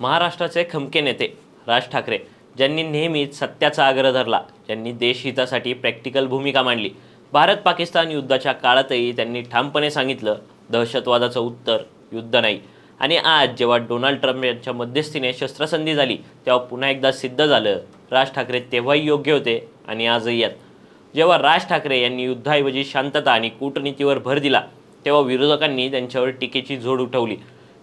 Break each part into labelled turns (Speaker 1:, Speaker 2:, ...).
Speaker 1: महाराष्ट्राचे खमके नेते राज ठाकरे ज्यांनी नेहमीच सत्याचा आग्रह धरला ज्यांनी देशहितासाठी प्रॅक्टिकल भूमिका मांडली. भारत पाकिस्तान युद्धाच्या काळातही त्यांनी ठामपणे सांगितलं दहशतवादाचं उत्तर युद्ध नाही. आणि आज जेव्हा डोनाल्ड ट्रम्प यांच्या मध्यस्थीने शस्त्रसंधी झाली तेव्हा पुन्हा एकदा सिद्ध झालं राज ठाकरे तेव्हाही योग्य होते आणि आजही आहेत. जेव्हा राज ठाकरे यांनी युद्धाऐवजी शांतता आणि कूटनीतीवर भर दिला तेव्हा विरोधकांनी त्यांच्यावर टीकेची झोड उठवली.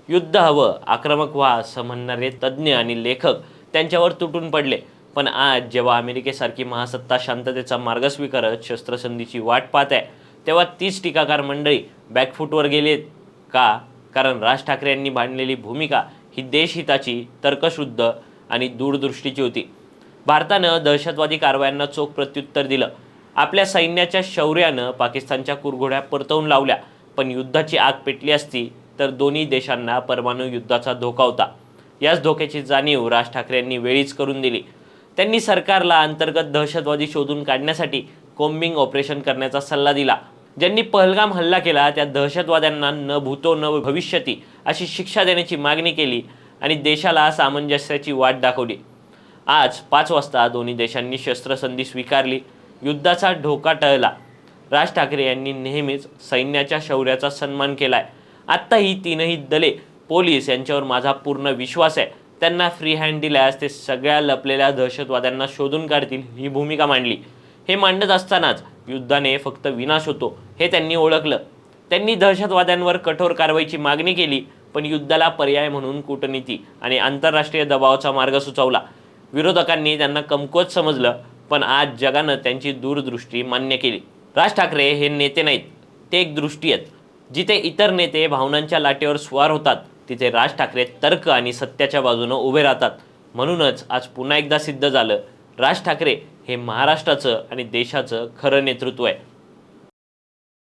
Speaker 1: युद्ध हवं आक्रमक व्हा असं म्हणणारे तज्ज्ञ आणि लेखक त्यांच्यावर तुटून पडले. पण आज जेव्हा अमेरिकेसारखी महासत्ता शांततेचा मार्ग स्वीकारत शस्त्रसंधीची वाट पाहत आहे तेव्हा तीच टीकाकार मंडळी बॅकफूटवर गेलेत का? कारण राज ठाकरे यांनी मांडलेली भूमिका ही देशहिताची तर्कशुद्ध आणि दूरदृष्टीची होती. भारतानं दहशतवादी कारवायांना चोख प्रत्युत्तर दिलं. आपल्या सैन्याच्या शौर्यानं पाकिस्तानच्या कुरघोड्या परतवून लावल्या पण युद्धाची आग पेटली असती तर दोन्ही देशांना परमाणू युद्धाचा धोका होता. याच धोक्याची जाणीव राज ठाकरे यांनी वेळीच करून दिली. त्यांनी सरकारला अंतर्गत दहशतवादी शोधून काढण्यासाठी कोम्बिंग ऑपरेशन करण्याचा सल्ला दिला. ज्यांनी पहलगाम हल्ला केला त्या दहशतवाद्यांना न भूतो न भविष्यती अशी शिक्षा देण्याची मागणी केली आणि देशाला सामंजस्याची वाट दाखवली. आज पाच वाजता दोन्ही देशांनी शस्त्रसंधी स्वीकारली. युद्धाचा धोका टळला. राज ठाकरे यांनी नेहमीच सैन्याच्या शौर्याचा सन्मान केला आहे आत्ता ही तीनही दले पोलीस यांच्यावर माझा पूर्ण विश्वास आहे. त्यांना फ्री हँड दिल्यास ते सगळ्या लपलेल्या दहशतवाद्यांना शोधून काढतील ही भूमिका मांडली. हे मांडत असतानाच युद्धाने फक्त विनाश होतो हे त्यांनी ओळखलं. त्यांनी दहशतवाद्यांवर कठोर कारवाईची मागणी केली पण युद्धाला पर्याय म्हणून कूटनीती आणि आंतरराष्ट्रीय दबावाचा मार्ग सुचवला. विरोधकांनी त्यांना कमकुवत समजलं पण आज जगानं त्यांची दूरदृष्टी मान्य केली. राज ठाकरे हे नेते नाहीत ते एक दृष्टी आहेत. जिथे इतर नेते भावनांच्या लाटेवर स्वार होतात तिथे राज ठाकरे तर्क आणि सत्याच्या बाजूनं उभे राहतात. म्हणूनच आज पुन्हा एकदा सिद्ध झालं राज ठाकरे हे महाराष्ट्राचं आणि देशाचं खरं नेतृत्व आहे.